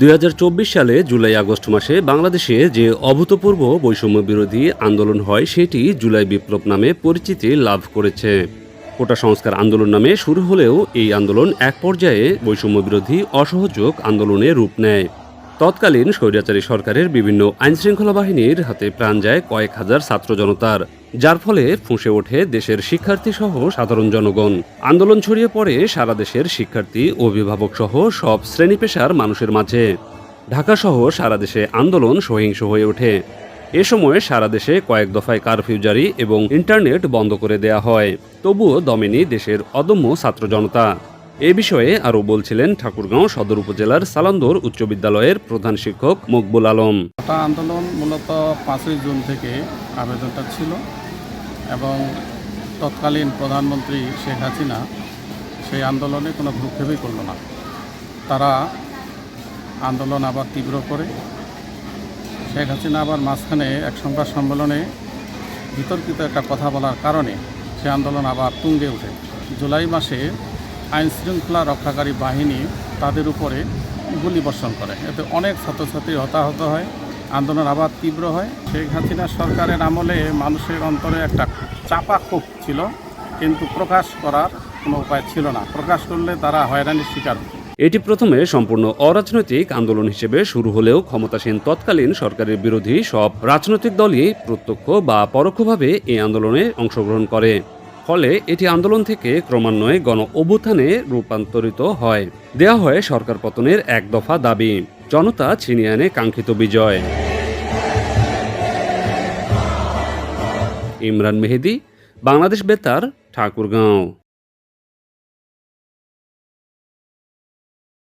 দুই হাজার চব্বিশ সালে জুলাই আগস্ট মাসে বাংলাদেশে যে অভূতপূর্ব বৈষম্য বিরোধী আন্দোলন হয়, সেটি জুলাই বিপ্লব নামে পরিচিতি লাভ করেছে। কোটা সংস্কার আন্দোলন নামে শুরু হলেও এই আন্দোলন এক পর্যায়ে বৈষম্য বিরোধী অসহযোগ আন্দোলনে রূপ নেয়। তৎকালীন স্বৈরাচারী সরকারের বিভিন্ন আইনশৃঙ্খলা বাহিনীর হাতে প্রাণ যায় কয়েক হাজার ছাত্র জনতার, যার ফলে ফুঁসে ওঠে দেশের শিক্ষার্থী সহ সাধারণ জনগণ। আন্দোলন ছড়িয়ে পড়ে সারা দেশের শিক্ষার্থী অভিভাবক সহ সব শ্রেণি পেশার মানুষের মাঝে। ঢাকা সহ সারা দেশে আন্দোলন সহিংস হয়ে ওঠে। এ সময় সারা দেশে কয়েক দফায় কারফিউ জারি এবং ইন্টারনেট বন্ধ করে দেয়া হয়। তবুও দমেনি দেশের অদম্য ছাত্র জনতা। এ বিষয়ে আরও বলছিলেন ঠাকুরগাঁও সদর উপজেলার সালান্দর উচ্চ বিদ্যালয়ের প্রধান শিক্ষক মকবুল আলম। আন্দোলন মূলত পাঁচই জুন থেকে আবেদনটা ছিল এবং তৎকালীন প্রধানমন্ত্রী শেখ হাসিনা সেই আন্দোলনে কোনো ভ্রুক্ষেপই করল না। তারা আন্দোলন আবার তীব্র করে। শেখ হাসিনা আবার মাঝখানে এক সংবাদ সম্মেলনে বিতর্কিত একটা কথা বলার কারণে সে আন্দোলন আবার তুঙ্গে ওঠে। জুলাই মাসে আইন শৃঙ্খলা রক্ষাকারী বাহিনী তাদের উপরে গুলি বর্ষণ করে। এতে অনেক ছাত্রছাত্রী হতাহত হয়, আন্দোলন আবার তীব্র হয়। শেখ হাসিনা সরকারের আমলে মানুষের অন্তরে একটা চাপা ক্ষোভ ছিল, কিন্তু প্রকাশ করার কোনো উপায় ছিল না। প্রকাশ করলে তারা হয়রানির শিকার এটি প্রথমে সম্পূর্ণ অরাজনৈতিক আন্দোলন হিসেবে শুরু হলেও ক্ষমতাসীন তৎকালীন সরকারের বিরোধী সব রাজনৈতিক দলই প্রত্যক্ষ বা পরোক্ষভাবে এই আন্দোলনে অংশগ্রহণ করে। ফলে এটি আন্দোলন থেকে ক্রমান্বয়ে গণ অভ্যুত্থানে রূপান্তরিত হয়। দেয়া হয় সরকার পতনের এক দফা দাবি। জনতা ছিনিয়ে আনে কাঙ্ক্ষিত বিজয়। ইমরান মেহেদি, বাংলাদেশ বেতার, ঠাকুরগাঁও।